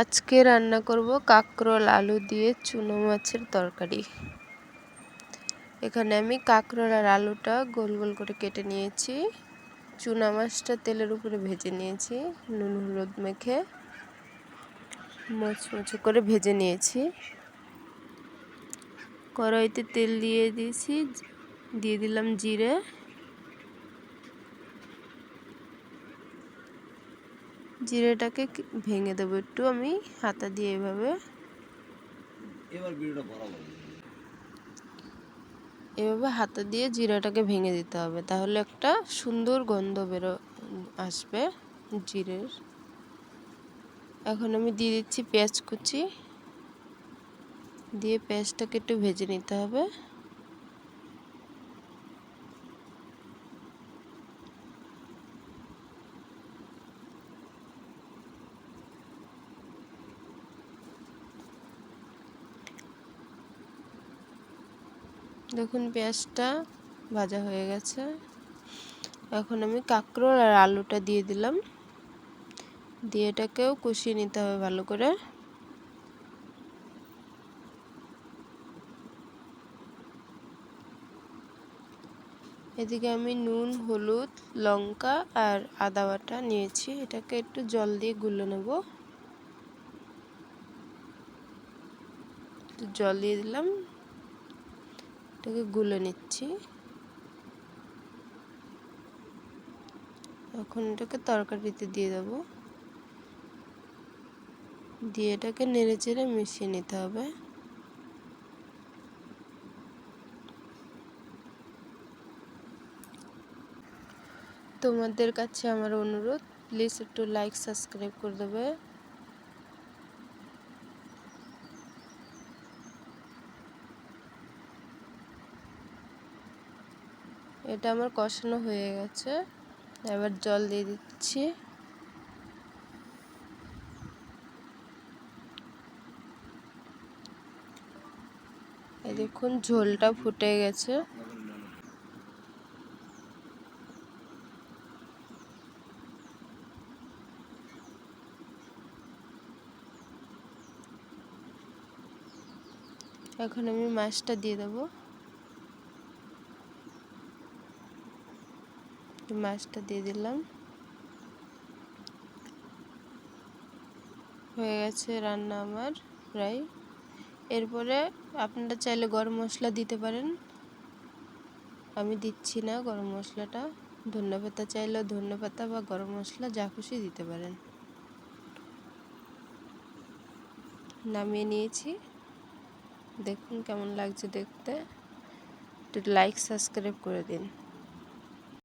আজকে রান্না করব কাঁকরোল আলু দিয়ে চুনো মাছের তরকারি। এখানে আমি কাঁকরোল আর আলুটা গোল গোল করে কেটে নিয়েছি। চুনা মাছটা তেলের উপরে ভেজে নিয়েছি, নুন, হলুদ মেখে মচমচো করে ভেজে নিয়েছি। কড়াইতে তেল দিয়ে দিয়েছি, দিয়ে দিলাম জিরে। জিরেটাকে ভেঙে দেবো। একটু আমি হাতা দিয়ে এভাবে। এভাবে হাতা দিয়ে জিরাটাকে ভেঙে দিতে হবে। তাহলে একটা সুন্দর গন্ধ বেরো আসবে জিরের। এখন আমি দিয়ে দিচ্ছি পেঁয়াজ কুচি। দিয়ে পেঁয়াজটাকে একটু ভেজে নিতে হবে। দেখুন, পেঁয়াজটা ভাজা হয়ে গেছে। এখন আমি কাঁকরোল আর আলুটা দিয়ে দিলাম। দিয়ে এটাকেও কষিয়ে নিতে হবে ভালো করে। এদিকে আমি নুন, হলুদ, লঙ্কা আর আদা বাটা নিয়েছি। এটাকে একটু জল দিয়ে গুলে নেব। জল দিয়ে দিলাম। এটাকে গুলে নিচ্ছি। এখন এটাকে তরকারিতে দিয়ে দেব। দিয়ে এটাকে নেড়ে চেড়ে মিশিয়ে নিতে হবে। তোমাদের কাছে আমার অনুরোধ প্লিজ একটু লাইক সাবস্ক্রাইব করে দেবে। এটা আমার কষানো হয়ে গেছে। এবার জল দিয়ে দিচ্ছি। দেখুন, ঝোলটা ফুটে গেছে। এখন আমি মাছটা দিয়ে দেবো। মাছটা দিয়ে দিলাম। হয়ে গেছে রান্না আমার প্রায়। এরপরে আপনারা চাইলে গরম মশলা দিতে পারেন। আমি দিচ্ছি না গরম মশলাটা। ধনে পাতা চাইলে ধনে পাতা বা গরম মশলা যা খুশি দিতে পারেন। নামিয়ে নিয়েছি। দেখুন কেমন লাগছে দেখতে। একটু লাইক সাবস্ক্রাইব করে দিন।